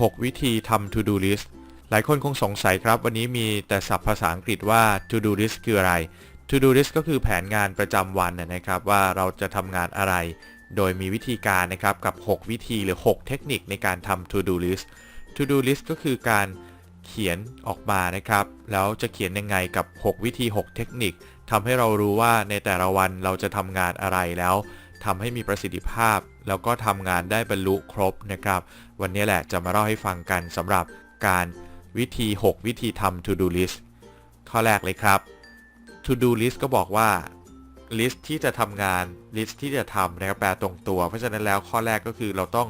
6 วิธีทำ to do list หลายคนคงสงสัยครับ วันนี้มีแต่ศัพท์ภาษาอังกฤษว่า to do list คืออะไร to do list ก็คือแผนงานประจำวันนะครับว่าเราจะทำงานอะไร โดยมีวิธีการนะครับกับ 6 วิธีหรือ 6 เทคนิคในการทำ to do list to do list ก็คือการเขียนออกมานะครับ แล้วจะเขียนยังไงกับ 6 วิธี 6 เทคนิคทำให้เรารู้ว่าในแต่ละวันเราจะทำงานอะไรแล้วทำให้มีประสิทธิภาพ แล้วก็ทำงานได้บรรลุครบนะครับ วันนี้แหละจะมาเล่าให้ฟังกันสำหรับการวิธี 6 วิธีทำ to do list ข้อแรกเลยครับ to do list ก็บอกว่า list ที่จะทำงาน list ที่จะทำนะครับแปลตรงตัว เพราะฉะนั้นแล้วข้อแรกก็คือเราต้อง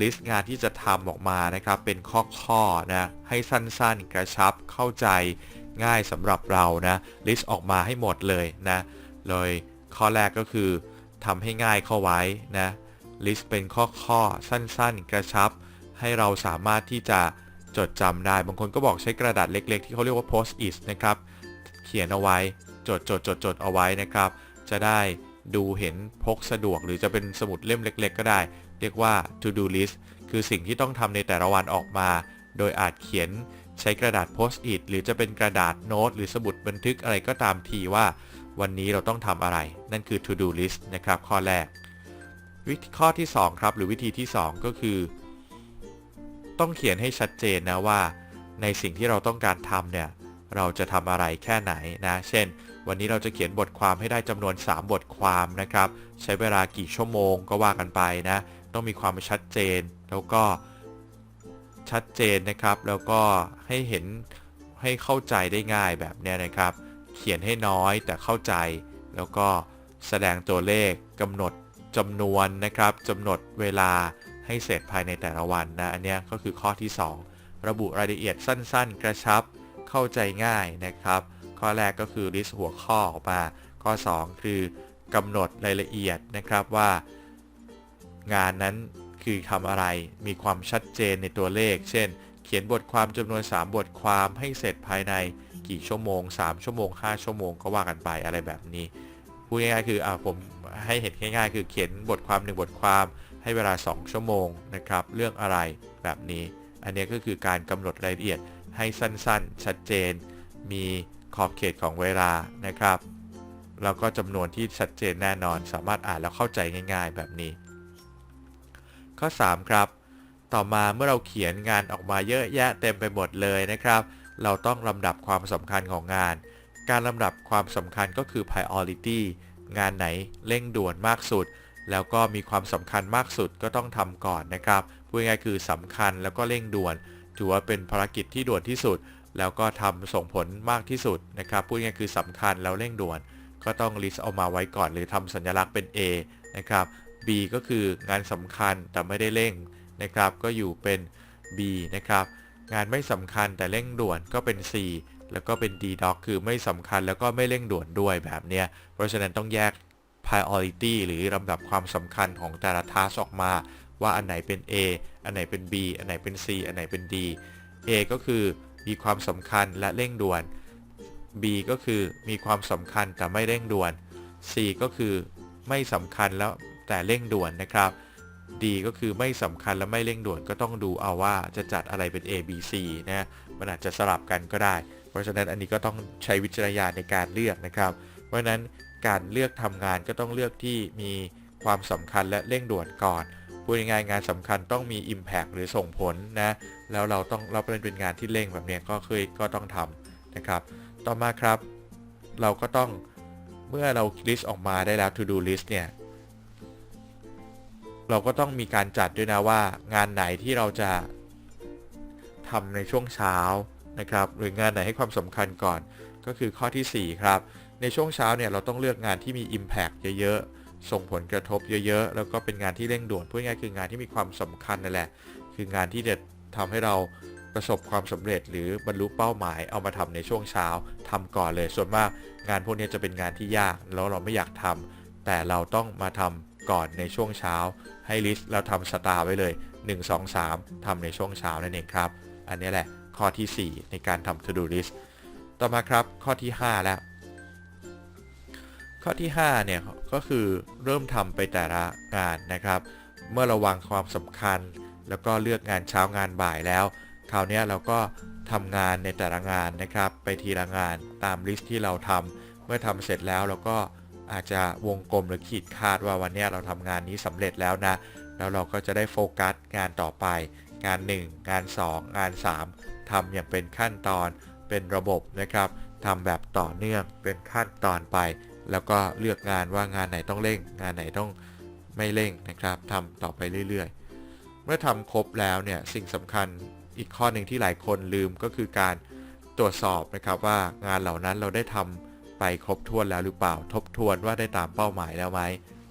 list งานที่จะทำออกมานะครับ เป็นข้อๆนะให้สั้นๆ กระชับเข้าใจง่ายสำหรับเรานะ list ออกมาให้หมดเลยนะเลยข้อแรกก็คือทำให้ง่ายเข้าไว้นะ list เป็นข้อๆ สั้นๆ กระชับ ให้เราสามารถที่จะจดจำได้ บางคนก็บอกใช้กระดาษเล็ก ๆ ที่เขาเรียกว่า post it นะครับ เขียนเอาไว้ จดจดจดจดเอาไว้นะครับ จะได้ดูเห็นพกสะดวก หรือจะเป็นสมุดเล่มเล็ก ๆ ก็ได้ เรียกว่า to do list คือสิ่งที่ต้องทำในแต่ละวันออกมา โดยอาจเขียนใช้กระดาษ post it หรือจะเป็นกระดาษโน้ต หรือสมุดบันทึกอะไรก็ตามทีว่า วันนี้เราต้องทำอะไร นั่นคือ to do list นะครับ ข้อแรก วิธีข้อที่ 2 ครับ หรือวิธีที่ 2 ก็คือ ต้องเขียนให้ชัดเจนนะว่า ในสิ่งที่เราต้องการทำเนี่ยเราจะทำอะไรแค่ไหนนะ เช่น วันนี้เราจะเขียนบทความให้ได้จำนวน 3 บทความนะครับ ใช้เวลากี่ชั่วโมงก็ว่ากันไปนะ ต้องมีความชัดเจน แล้วก็ชัดเจนนะครับ แล้วก็ให้เห็นให้เข้าใจได้ง่ายแบบนี้นะครับ เขียนให้น้อยแต่เข้าใจ แล้วก็แสดงตัวเลขกำหนด จำนวนนะครับจำหนดเวลาให้เสร็จภายในแต่ละวันนะอันนี้ก็คือข้อที่ 2 ระบุรายละเอียดสั้นๆ กระชับเข้าใจง่ายนะครับ ข้อแรกก็คือ list หัวข้อออกมา ข้อ 2 คือกำหนดรายละเอียดนะครับว่า งานนั้นคือทำอะไรมีความชัดเจนในตัวเลข เช่น เขียนบทความจำนวน 3 บทความให้เสร็จภายในกี่ชั่วโมง 3 ชั่วโมง 5 ชั่วโมงก็ว่ากันไปอะไรแบบนี้พูดง่ายๆคืออ่าผม ให้เห็นง่ายๆ คือเขียนบทความ1บทความให้เวลา 2 ชั่วโมงนะครับ เรื่องอะไรแบบนี้ อันนี้ก็คือการกำหนดรายละเอียดให้สั้นๆ ชัดเจน มีขอบเขตของเวลานะครับแล้วก็จำนวนที่ชัดเจนแน่นอน สามารถอ่านแล้วเข้าใจง่าย ๆ แบบนี้ ข้อ 3 ครับ ต่อมาเมื่อเราเขียนงานออกมาเยอะแยะเต็มไปหมดเลยนะครับ เราต้องลำดับความสำคัญของงาน การลำดับความสำคัญก็คือ priority งานไหนเร่งด่วนมากสุด แล้วก็มีความสำคัญมากสุดก็ต้องทำก่อนนะครับพูดง่ายๆคือสำคัญแล้วก็เร่งด่วน ถือว่าเป็นภารกิจที่ด่วนที่สุด แล้วก็ทำส่งผลมากที่สุดนะครับพูดง่ายๆคือสำคัญแล้วเร่งด่วน ก็ต้อง list เอามาไว้ก่อน หรือทำสัญลักษณ์เป็น A นะครับ B ก็คืองานสำคัญแต่ไม่ได้เร่งนะครับ ก็อยู่เป็น B นะครับงานไม่สำคัญแต่เร่งด่วนก็เป็น C แล้วก็เป็น D doc คือไม่สำคัญแล้วก็ไม่เร่งด่วนด้วยแบบเนี้ย เพราะฉะนั้นต้องแยก priority หรือลำดับความสำคัญของแต่ละ task ออกมา ว่าอันไหนเป็น A อันไหนเป็น B อันไหนเป็น C อันไหนเป็น D A ก็คือมีความสำคัญและเร่งด่วน B ก็คือมีความสำคัญแต่ไม่เร่งด่วน C ก็คือไม่สำคัญแล้วแต่เร่งด่วนนะครับ D ก็คือไม่สำคัญและไม่เร่งด่วนก็ต้องดูเอาว่าจะจัดอะไรเป็น A B C นะ มันอาจจะสลับกันก็ได้เพราะฉะนั้นอันนี้ก็ต้องใช้วิจารณญาณในการเลือกนะครับ เพราะฉะนั้นการเลือกทำงานก็ต้องเลือกที่มีความสำคัญและเร่งด่วนก่อนพูดง่ายๆงานสำคัญต้องมี Impact หรือส่งผลนะแล้วเราต้องเราเป็นเป็นงานที่เร่งแบบนี้ก็เคยก็ต้องทำนะครับ ต่อมาครับ เราก็ต้องเมื่อเรา list ออกมาได้แล้ว to do list เนี่ยเราก็ต้องมีการจัดด้วยนะว่างานไหนที่เราจะทำในช่วงเช้า นะครับหรืองานไหนให้ความสำคัญก่อน ก็คือข้อที่ 4 ครับ ในช่วงเช้าเนี่ยเราต้องเลือกงานที่มี Impact เยอะๆ ส่งผลกระทบเยอะๆ แล้วก็เป็นงานที่เร่งด่วนพูดง่ายคืองานที่มีความสำคัญนั่นแหละ คืองานที่จะทำให้เราประสบความสำเร็จ หรือบรรลุเป้าหมายเอามาทำในช่วงเช้าทำก่อนเลย ส่วนมากงานพวกนี้จะเป็นงานที่ยากแล้วเราไม่อยากทำแต่เราต้องมาทำก่อนในช่วงเช้า ให้ลิสต์แล้วทำสตาร์ไว้เลย 1 2 3ทำในช่วงเช้านั่นเองครับ อันนี้แหละ ข้อที่ 4 ในการทำ to do list ต่อมาครับข้อที่ 5 แล้ว ข้อที่ 5 เนี่ย ก็คือเริ่มทำไปแต่ละงานนะครับ เมื่อระวังความสำคัญ แล้วก็เลือกงานเช้างานบ่ายแล้ว คราวนี้เราก็ทำงานในแต่ละงานนะครับ ไปทีละงานตามลิสต์ที่เราทำเมื่อทำเสร็จแล้วเราก็อาจจะวงกลมหรือขีดคาดว่าวันนี้เราทำงานนี้สำเร็จแล้วนะ แล้วเราก็จะได้โฟกัสงานต่อไป งาน 1 งาน 2 งาน 3 ทำอย่างเป็นขั้นตอนเป็นระบบนะครับทำแบบต่อเนื่องเป็นขั้นตอนไป แล้วก็เลือกงานว่างานไหนต้องเร่ง งานไหนต้องไม่เร่งนะครับทำต่อไปเรื่อยๆ เมื่อทำครบแล้วเนี่ยสิ่งสำคัญอีกข้อหนึ่งที่หลายคนลืมก็คือการตรวจสอบนะครับว่างานเหล่านั้นเราได้ทำไปครบถ้วนแล้วหรือเปล่า ทบทวนว่าได้ตามเป้าหมายแล้วไหม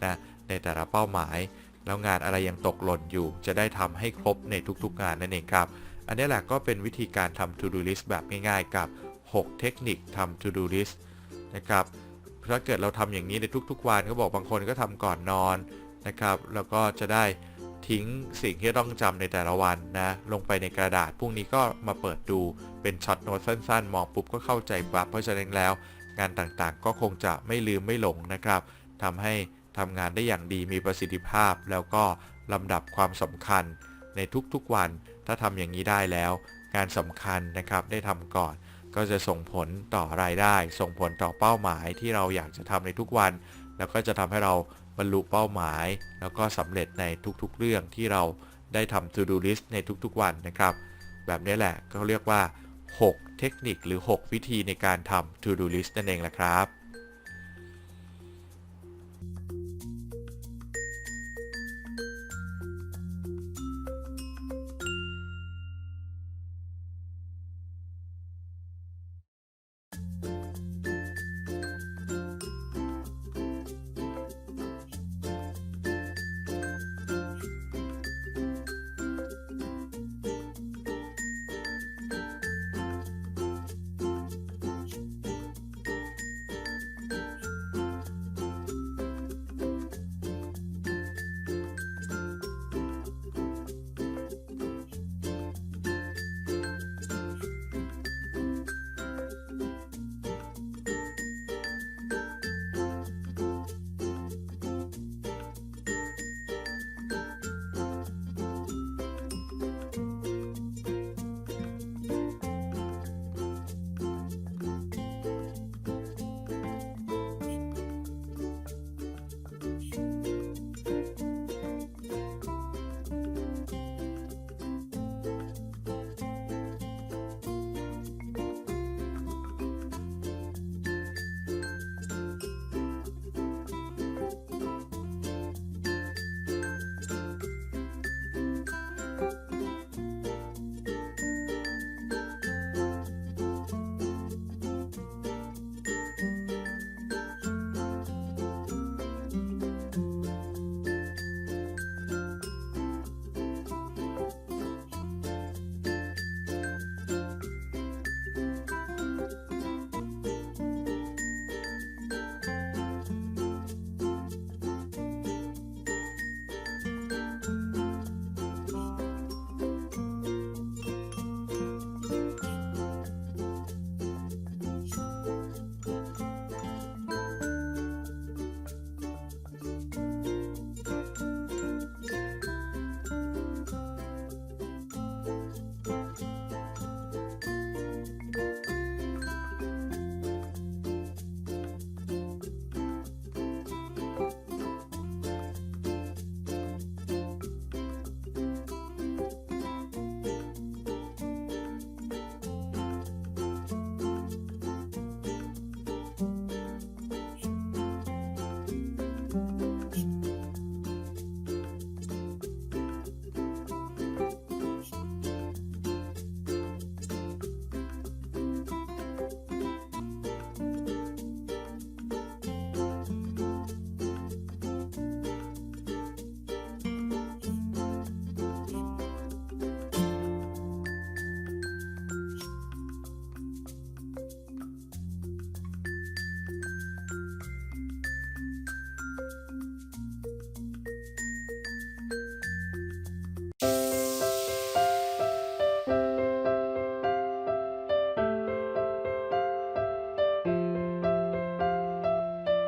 นะในแต่ละเป้าหมาย แล้วงานอะไรยังตกหล่นอยู่ จะได้ทำให้ครบในทุกๆงานนั่นเองครับ อันนี้แหละก็เป็นวิธีการทำ to do list แบบง่ายๆ กับ 6 เทคนิคทำ to do list นะครับถ้าเกิดเราทำอย่างนี้ในทุกๆวันก็บอกบางคนก็ทำก่อนนอนนะครับ แล้วก็จะได้ทิ้งสิ่งที่ต้องจำในแต่ละวันนะลงไปในกระดาษพรุ่งนี้ก็มาเปิดดูเป็นช็อตโน้ตสั้นๆ มองปุ๊บก็เข้าใจปั๊บเพราะฉะนั้นแล้ว งานต่างๆ ก็คงจะไม่ลืมไม่หลงนะครับทำให้ทำงานได้อย่างดีมีประสิทธิภาพ แล้วก็ลำดับความสำคัญ ในทุกๆวัน ถ้าทำอย่างนี้ได้แล้ว งานสำคัญนะครับได้ทำก่อน ก็จะส่งผลต่อรายได้ ส่งผลต่อเป้าหมายที่เราอยากจะทำในทุกวัน แล้วก็จะทำให้เราบรรลุเป้าหมาย แล้วก็สำเร็จในทุกๆเรื่องที่เราได้ทำ to do list ในทุกๆวันนะครับ แบบนี้แหละก็เรียกว่า 6 เทคนิคหรือ 6 วิธีในการทำ to do list นั่นเองแหละครับ